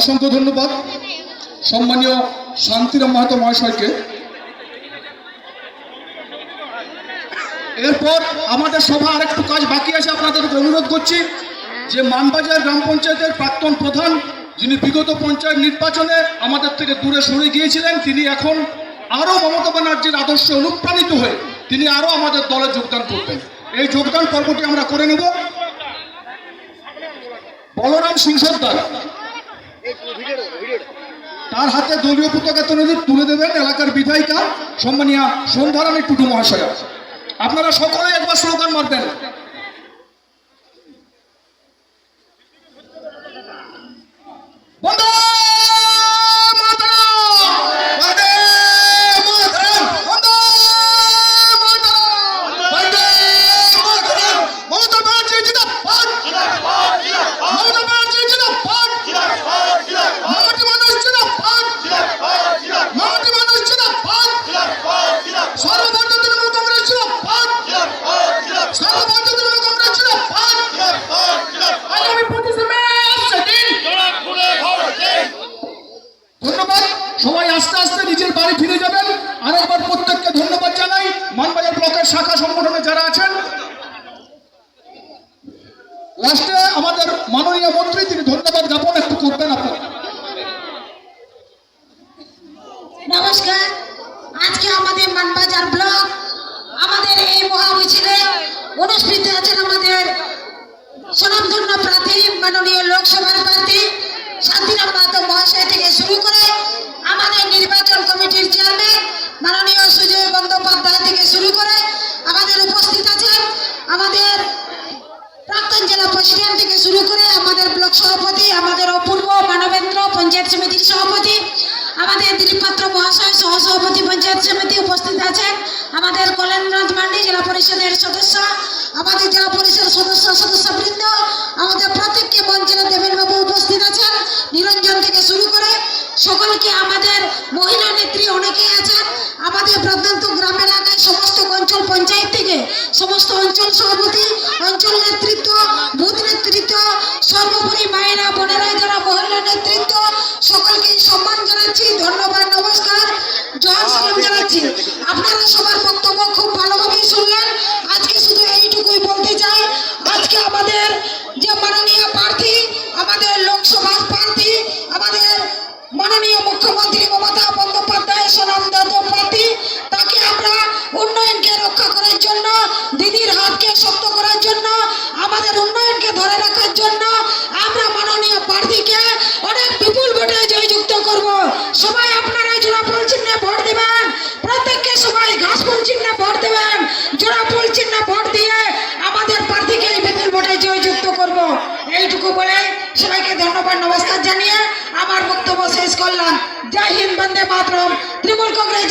অসংখ্য ধন্যবাদ। সম্মানীয় শান্তিরাম মাহাতো মহাশয়কে। এরপর আমাদের সভা আর আরেকটু কাজ বাকি আছে, আপনাদেরকে অনুরোধ করছি যে মানবাজার গ্রাম পঞ্চায়েতের প্রাক্তন প্রধান, যিনি বিগত পঞ্চায়েত নির্বাচনে আমাদের থেকে দূরে সরে গিয়েছিলেন, তিনি এখন আরও মমতা ব্যানার্জির আদর্শে অনুপ্রাণিত হয়ে তিনি আরও আমাদের দলে যোগদান করবেন। এই যোগদান পর্বটি আমরা করে নেব। বলরাম সিং সর্দার তার হাতে দলীয় পতাকা তুলে দেবেন এলাকার বিধায়িকা সম্মানীয় সন্ধ্যারানী টুটু মহাশয়া। আপনারা সকলে একবার স্লোগান মারবেন বন্দে মাতরম! বন্দে মাতরম! বন্দে মাতরম! বন্দে মাতরম! মমতা ব্যানার্জি জিন্দাবাদ! মমতা ব্যানার্জি জিন্দাবাদ! মমতা মানুষ জিন্দাবাদ! মমতা মানুষ জিন্দাবাদ! সর্বভারতীয় তৃণমূল কংগ্রেস জিন্দাবাদ! সর্বভারতীয় তৃণমূল কংগ্রেস জিন্দাবাদ! আগামী পঁচিশে মে সেদিন ধন্যবাদ সবাই আস্তে আস্তে নিজের বাড়ি ফিরে যাবেন আরেকবার প্রত্যেককে ধন্যবাদ জানাই মানবাজার ব্লকের শাখা সংগঠনে যারা আছেন লাস্টে আমাদের মাননীয় মন্ত্রী, তিনি ধন্যবাদ জ্ঞাপন একটু করবেন আপনার নমস্কার। আজকে আমাদের মানবাজার ব্লক, আমাদের এই মহামিছিলে অনুষ্ঠিত আছেন আমাদের স্বনামধন্য প্রার্থী, মাননীয় লোকসভার প্রার্থী প্রেসিডেন্ট থেকে শুরু করে আমাদের ব্লক সভাপতি, আমাদের অপূর্ব মানবেন্দ্র পঞ্চায়েত সমিতির সভাপতি, আমাদের দিলীপ পাত্র মহাশয় সহ সভাপতি পঞ্চায়েত সমিতি উপস্থিত আছেন, আমাদের কল্যাণনাথ মান্ডি জেলা পরিষদের সদস্য, আমাদের জেলা পরিষদ সদস্য, সদস্যবৃন্দ, আমাদের প্রত্যেককে মঞ্চে দেবেন বাবু উপস্থিত আছেন, নিরঞ্জন থেকে শুরু করে সকলকে আমাদের মহিলা নেত্রী অনেকেই আছেন, আমাদের প্রত্যন্ত গ্রাম এলাকায় সমস্ত অঞ্চল পঞ্চায়েত থেকে, সমস্ত অঞ্চল সভাপতি, অঞ্চল নেতৃত্ব করব। এইটুকু বলে সবাইকে ধন্যবাদ, নমস্কার জানিয়ে আমার বক্তব্য শেষ করলাম। জয় হিন্দ, বন্দে মাতরম। তৃণমূল কংগ্রেস